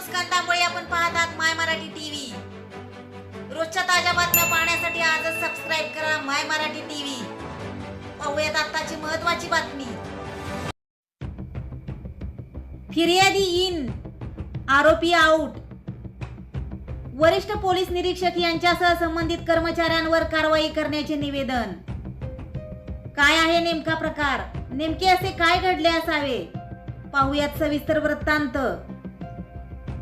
मुस्कान तांबळे आपण पाहतात माय मराठी टीव्ही. रोजच्या ताज्या बातम्या पाहण्यासाठी आजच सबस्क्राईब करा माय मराठी टीव्ही. पाहूयात आत्ताची महत्वाची बातमी. फिर्यादी इन आरोपी आऊट वरिष्ठ पोलीस निरीक्षक यांच्यासह संबंधित कर्मचाऱ्यांवर कारवाई करण्याचे निवेदन. काय आहे नेमका प्रकार? नेमके असे काय घडले असावे? पाहुयात सविस्तर वृत्तांत.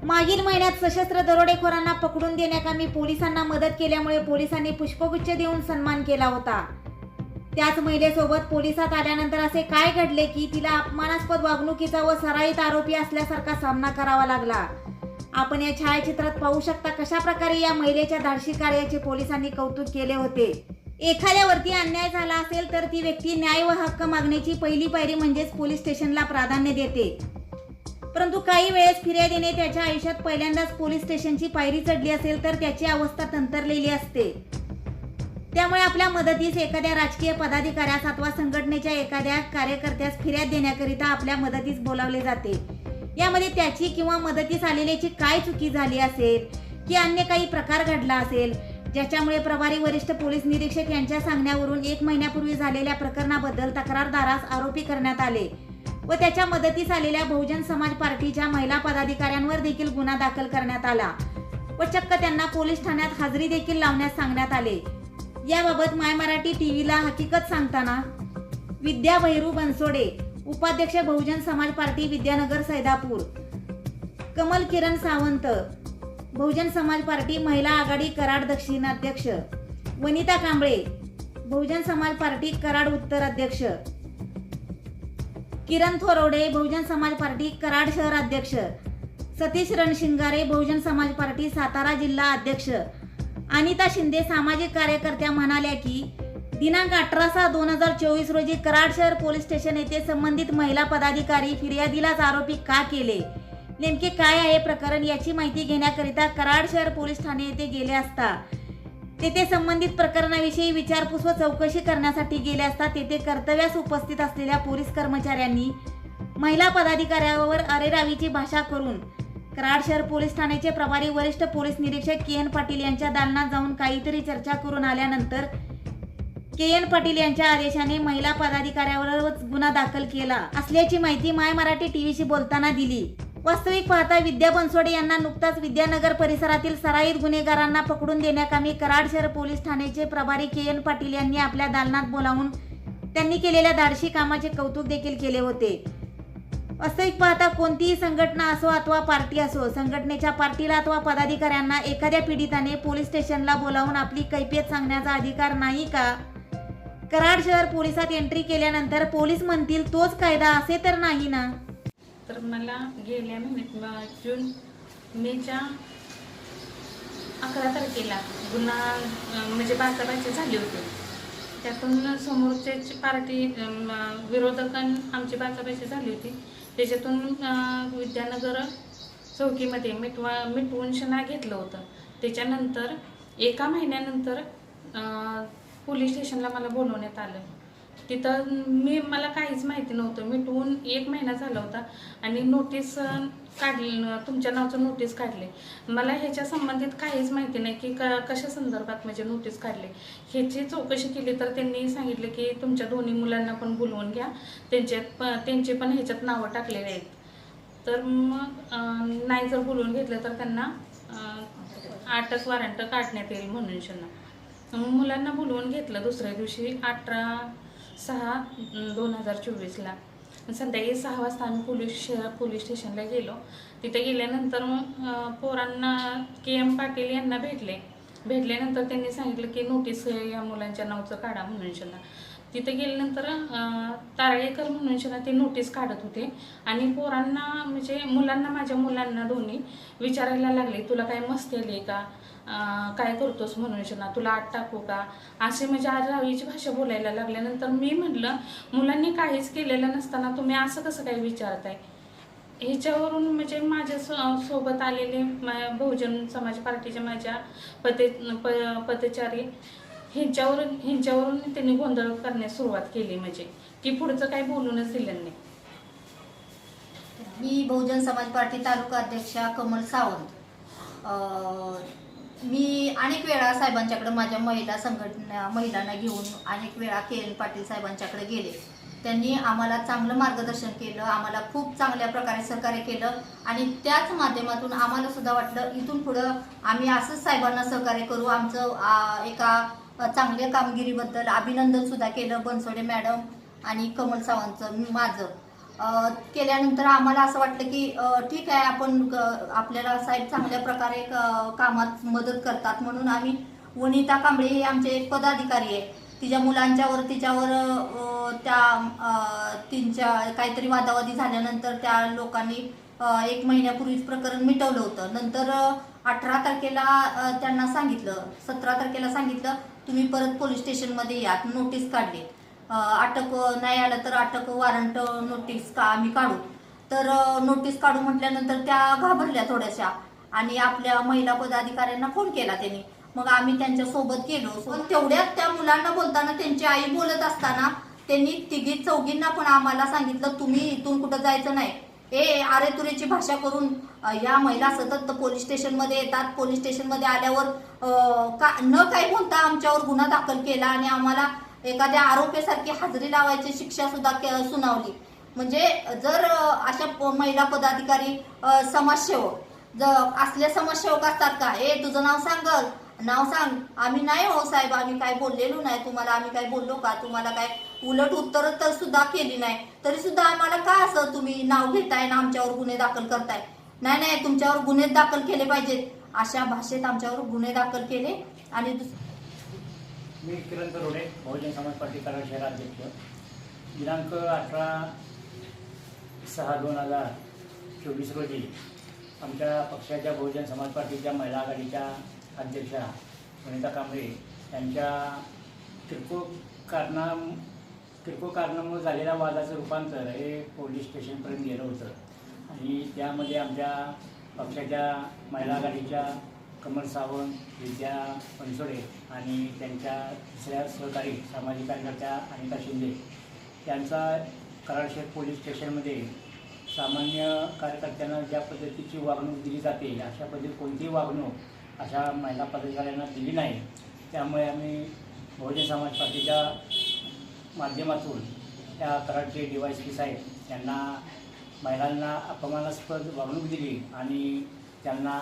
मागील महिन्यात सशस्त्र दरोडेखोरांना पकडून देण्याकामी पोलिसांना मदत केल्यामुळे पोलिसांनी पुष्पगुच्छ देऊन सन्मान केला होता. त्याच महिलेसोबत पोलिसात आल्यानंतर असे काय घडले की तिला अपमानास्पद वागणुकीचा व सराईत आरोपी असल्यासारखा सामना करावा लागला. आपण या छायाचित्रात पाहू शकता कशा प्रकारे या महिलेच्या धाडशी कार्याचे पोलिसांनी कौतुक केले होते. एखाद्यावरती अन्याय झाला असेल तर ती व्यक्ती न्याय व हक्क मागण्याची पहिली पायरी म्हणजेच पोलीस स्टेशनला प्राधान्य देते. परंतु काही वेळेस फिर्यादीने त्याच्या आयुष्यात पहिल्यांदाच पोलीस स्टेशनची पायरी चढली असेल तर त्याची अवस्था तंतरलेली असते. त्यामुळे आपल्या मदतीस एखाद्या राजकीय पदाधिकाऱ्यास अथवा संघटनेच्या एखाद्या कार्यकर्त्यास फिर्याद देण्याकरिता आपल्या मदतीस बोलावले जाते. यामध्ये त्याची किंवा मदतीस आलेल्याची काय चुकी झाली असेल की अन्य काही प्रकार घडला असेल ज्याच्यामुळे प्रभारी वरिष्ठ पोलीस निरीक्षक यांच्या सांगण्यावरून एक महिन्यापूर्वी झालेल्या प्रकरणाबद्दल तक्रारदारास आरोपी करण्यात आले. व त्याच्या मदतीस आलेल्या बहुजन समाज पार्टीच्या महिला पदाधिकाऱ्यांवर देखील गुन्हा दाखल करण्यात आला. व चक्क त्यांना पोलीस ठाण्यात हजेरी देखील लावण्यास सांगण्यात आले. याबाबत माय मराठी टीव्हीला हकीकत सांगताना विद्या भैरू बनसोडे उपाध्यक्ष बहुजन समाज पार्टी विद्यानगर सैदापूर. कमल किरण सावंत बहुजन समाज पार्टी महिला आघाडी कराड दक्षिण अध्यक्ष वनिता कांबळे बहुजन समाज पार्टी कराड उत्तर अध्यक्ष किरण थोरवडे बहुजन समाज पार्टी कराड शहर अध्यक्ष. सतीश रणशिंगारे बहुजन समाज पार्टी सातारा जिल्हा अध्यक्ष. अनिता शिंदे सामाजिक कार्यकर्त्या म्हणाल्या की दिनांक अठरा सहा दोन हजार चोवीस रोजी कराड शहर पोलीस स्टेशन येथे संबंधित महिला पदाधिकारी फिर्यादीलाच आरोपी का केले? नेमके काय आहे प्रकरण याची माहिती घेण्याकरिता कराड शहर पोलीस ठाणे येथे गेले असता. तेथे संबंधित प्रकरणाविषयी विचारपूस व चौकशी करण्यासाठी गेले असता तेथे कर्तव्यास उपस्थित असलेल्या पोलीस कर्मचाऱ्यांनी महिला पदाधिकाऱ्यावर अरेरावीची भाषा करून कराड शहर पोलीस ठाण्याचे प्रभारी वरिष्ठ पोलीस निरीक्षक के एन पाटील यांच्या दालनात जाऊन काहीतरी चर्चा करून आल्यानंतर के एन पाटील यांच्या आदेशाने महिला पदाधिकाऱ्यावरच गुन्हा दाखल केला असल्याची माहिती माय मराठी टीव्हीशी बोलताना दिली. वास्तविक पाहता विद्या बनसोडे यांना नुकताच विद्यानगर परिसरातील सराईत गुन्हेगारांना पकडून देण्याकामी कराड शहर पोलीस ठाण्याचे प्रभारी के. एन. पाटील यांनी आपल्या दालनात बोलावून त्यांनी केलेल्या धाडशी कामाचे कौतुक देखील केले होते. वास्तविक पाहता कोणतीही संघटना असो अथवा पार्टी असो संघटनेच्या पार्टीला अथवा पदाधिकाऱ्यांना एखाद्या पीडिताने पोलीस स्टेशनला बोलावून आपली कैफियत सांगण्याचा अधिकार नाही का? कराड शहर पोलिसात एंट्री केल्यानंतर पोलीस म्हणतील तोच कायदा असे तर नाही ना? तर मला गेल्या महिन्यात जून मेच्या अकरा तारखेला गुन्हा म्हणजे बाचाबाची झाली होती. त्यातून समोरच्याची पार्टी अं, आमची बाचाबाची झाली होती. त्याच्यातून विद्यानगर चौकीमध्ये मिटवा मिटवून शना घेतलं होतं. त्याच्यानंतर एका महिन्यानंतर पोलीस स्टेशनला मला बोलवण्यात आलं. तिथं मी मला काहीच माहिती नव्हतं. मिटवून एक महिना झाला होता आणि नोटीस काढली तुमच्या नावाचं नोटीस काढले. मला ह्याच्या संबंधित काहीच माहिती नाही की क कशा संदर्भात म्हणजे नोटीस काढले. ह्याची चौकशी केली तर त्यांनी सांगितलं की तुमच्या दोन्ही मुलांना पण बोलवून घ्या. त्यांच्यात प त्यांचे पण ह्याच्यात नावं टाकलेले आहेत. तर मग नाही जर बोलवून घेतलं तर त्यांना आठच अटक वॉरंट काढण्यात येईल म्हणून मुलांना बोलवून घेतलं दुसऱ्या दिवशी अठरा सहा दोन हजार चोवीसला. संध्याकाळी सहा वाजता आम्ही पोलीस शहर पोलीस स्टेशनला गेलो. तिथे गेल्यानंतर मग पोरांना के एम पाटील यांना भेटले. भेटल्यानंतर त्यांनी सांगितलं की नोटीस या मुलांच्या नावचं काढा म्हणून. शना तिथे गेल्यानंतर तारळेकर म्हणून शना ते नोटीस काढत होते. आणि पोरांना म्हणजे मुलांना माझ्या मुलांना दोन्ही विचारायला लागले तुला काय मस्ती आली का? काय करतोस म्हणून शना तुला आत टाकू का? असे म्हणजे आज रावीची भाषा बोलायला लागल्यानंतर मी म्हटलं मुलांनी काहीच केलेलं नसताना तुम्ही असं कसं काय विचारताय? ह्याच्यावरून म्हणजे माझ्या सो- सोबत आलेले मा- बहुजन समाज पार्टीच्या माझ्या पते प पदचारी ह्यांच्यावरून ह्यांच्यावरून त्यांनी गोंधळ करण्यास सुरुवात केली म्हणजे. की पुढचं काही बोलूनच दिलं नाही. मी बहुजन समाज पार्टी तालुका अध्यक्षा कमल सावंत. मी अनेक वेळा साहेबांच्याकडे माझ्या महिला संघटना महिलांना घेऊन अनेक वेळा के एन पाटील साहेबांच्याकडे गेले. त्यांनी आम्हाला चांगलं मार्गदर्शन केलं आम्हाला खूप चांगल्या प्रकारे सहकार्य केलं आणि त्याच माध्यमातून आम्हाला सुद्धा वाटलं इथून पुढं आम्ही असंच साहेबांना सहकार्य करू आमचं एका चांगल्या कामगिरीबद्दल अभिनंदन सुद्धा केलं बनसोडे मॅडम आणि कमल सावंतचं माझं. केल्यानंतर आम्हाला असं वाटलं की ठीक आहे आपण आपल्याला साहेब चांगल्या प्रकारे कामात मदत करतात. म्हणून आम्ही वनिता कांबळे हे आमचे एक पदाधिकारी आहे. तिच्या मुलांच्यावर तिच्यावर त्या तिच्या तीनच्या काहीतरी वादावादी झाल्यानंतर त्या लोकांनी एक महिन्यापूर्वीच प्रकरण मिटवलं होतं. नंतर अठरा तारखेला त्यांना सांगितलं सतरा तारखेला सांगितलं तुम्ही परत पोलीस स्टेशनमध्ये यात नोटीस काढली. अटक नाही आलं तर अटक वॉरंट नोटीस का आम्ही काढू. तर नोटीस काढू म्हटल्यानंतर त्या घाबरल्या थोड्याशा. आणि आपल्या महिला पदाधिकाऱ्यांना फोन केला त्यांनी. मग आम्ही त्यांच्यासोबत गेलो. पण तेवढ्यात त्या मुलांना बोलताना त्यांची आई बोलत असताना त्यांनी तिघी चौघींना पण आम्हाला सांगितलं तुम्ही इथून कुठं जायचं नाही. ए आरे तुरेची भाषा करून या महिला सतत पोलीस स्टेशनमध्ये येतात. पोलीस स्टेशनमध्ये आल्यावर का न काय म्हणता आमच्यावर गुन्हा दाखल केला आणि आम्हाला एखाद्या आरोपीसारखी हजेरी लावायची शिक्षा सुद्धा के- सुनावली. म्हणजे जर अशा महिला पदाधिकारी समाजसेवक जर असले समाजसेवक असतात का? ए तुझं नाव सांगल नाव सांग. आम्ही नाही हो साहेब आम्ही काय बोललेलो नाही. तुम्हाला आम्ही काय बोललो का? तुम्हाला काय उलट उत्तर तर सुद्धा केली नाही. तरी सुद्धा आम्हाला का असं तुम्ही नाव घेताय ना आमच्यावर गुन्हे दाखल करताय? नाही नाही तुमच्यावर गुन्हे दाखल केले पाहिजेत. अशा भाषेत आमच्यावर गुन्हे दाखल केले आणि मी किरण करोडे बहुजन समाज पार्टी कराड शहराध्यक्ष दिनांक अठरा सहा दोन हजार चोवीस रोजी आमच्या पक्षाच्या बहुजन समाज पार्टीच्या महिला आघाडीच्या अध्यक्षा वनिता कांबळे यांच्या किरकोळ कारणा किरकोळ कारणामुळे झालेल्या वादाचं रूपांतर हे पोलीस स्टेशनपर्यंत गेलं होतं. आणि त्यामध्ये आमच्या पक्षाच्या महिला आघाडीच्या कमल सावंत विद्या बनसोडे आणि त्यांच्या दुसऱ्या सहकारी सामाजिक कार्यकर्त्या अनिता शिंदे यांचा कराडशेठ पोलीस स्टेशनमध्ये सामान्य कार्यकर्त्यांना ज्या पद्धतीची वागणूक दिली जाते अशा पद्धती कोणतीही वागणूक अशा महिला पदाधिकाऱ्यांना दिली नाही. त्यामुळे आम्ही बहुजन समाज पार्टीच्या माध्यमातून त्या कराडचे डी वाय पी साहेब यांना महिलांना अपमानास्पद वागणूक दिली आणि त्यांना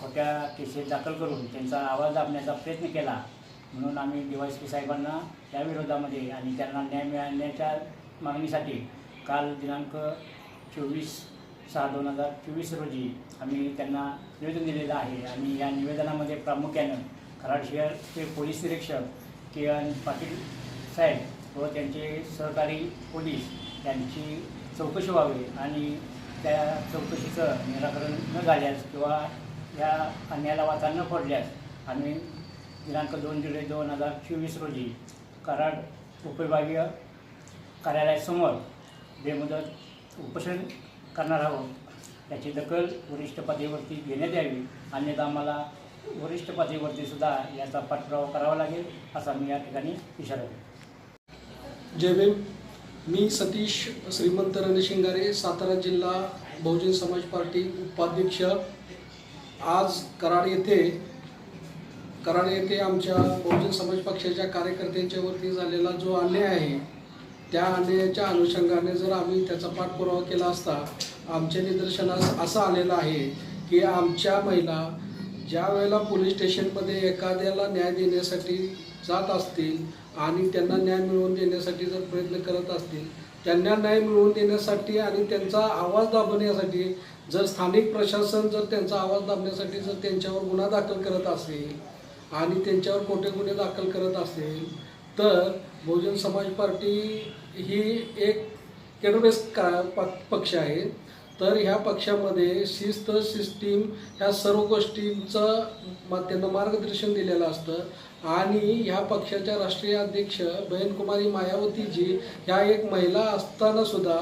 खोट्या केसेस दाखल करून त्यांचा आवाज दाबण्याचा प्रयत्न केला. म्हणून आम्ही डी वाय पी साहेबांना त्या विरोधामध्ये आणि त्यांना न्याय मिळण्याच्या मागणीसाठी काल दिनांक चोवीस सहा दोन हजार चोवीस रोजी आम्ही त्यांना निवेदन दिलेलं आहे. आणि या निवेदनामध्ये प्रामुख्यानं कराड शहरचे पोलीस निरीक्षक के एन पाटील साहेब व त्यांचे सहकारी पोलीस यांची चौकशी व्हावी आणि त्या चौकशीचं निराकरण न झाल्यास किंवा या अन्यायाला वाचा न फोडल्यास आम्ही दिनांक दोन जुलै दोन हजार चोवीस रोजी कराड उपविभागीय कार्यालयासमोर बेमुदत उपोषण करणार आहोत. याची दखल वरिष्ठ पातळीवरती घेण्यात यावी. अन्यथा आम्हाला वरिष्ठ पातळीवरती सुद्धा याचा पाठपुरावा करावा लागेल असा मी या ठिकाणी इशारा देतो. जय भीम. मी सतीश श्रीमंत रणशिंगारे सातारा जिल्हा बहुजन समाज पार्टी उपाध्यक्ष. आज कराड येथे कराड येथे आमच्या बहुजन समाज पक्षाच्या कार्यकर्त्यांच्यावरती झालेला जो अन्याय आहे त्या अन्यायाच्या अनुषंगाने जर आम्ही त्याचा पाठपुरावा केला असता आमच्या निदर्शनास असं आलेलं आहे की आमच्या महिला ज्या वेळेला पोलीस स्टेशनमध्ये एखाद्याला न्याय देण्यासाठी जात असतील आणि त्यांना न्याय मिळवून देण्यासाठी जर प्रयत्न करत असतील त्यांना न्याय मिळवून देण्यासाठी आणि त्यांचा आवाज दाबण्यासाठी जर स्थानिक प्रशासन जर त्यांचा आवाज दाबण्यासाठी जर त्यांच्यावर गुन्हा दाखल करत असेल आणि त्यांच्यावर खोटे गुन्हे दाखल करत असेल तर बहुजन समाज पार्टी ही एक केडबेस का प- पक्ष आहे. तर ह्या पक्षामध्ये शिस्त सिस्टीम ह्या सर्व गोष्टींचं त्यांना मार्गदर्शन दिलेलं असतं. आणि ह्या पक्षाच्या राष्ट्रीय अध्यक्ष बयनकुमारी मायावतीजी ह्या एक महिला असताना सुद्धा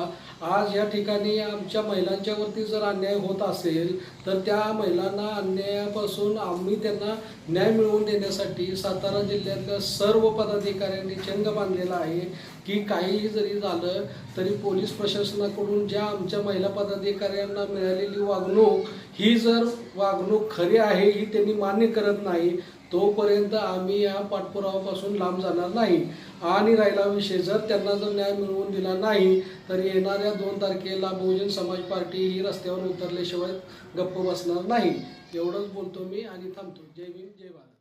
आज या ठिकाणी आमच्या महिलांच्यावरती जर अन्याय होत असेल तर त्या महिलांना अन्यायापासून आम्ही त्यांना न्याय मिळवून देण्यासाठी सातारा जिल्ह्यातल्या सर्व पदाधिकाऱ्यांनी चंग बांधलेला आहे की काहीही जरी झालं तरी पोलीस प्रशासनाकडून ज्या आमच्या महिला पदाधिकाऱ्यांना मिळालेली वागणूक ही जर वागणूक खरी आहे ही त्यांनी मान्य करत नाही तोपर्यंत आम्ही या पाठपुरावापासून लांब जाणार नाही. आणि राहिला विषय जर त्यांना जर न्याय मिळवून दिला नाही तर येणाऱ्या दोन तारखेला बहुजन समाज पार्टी ही रस्त्यावर उतरल्याशिवाय गप्प बसणार नाही. एवढंच बोलतो मी आणि थांबतो. जय भीम जय भारत.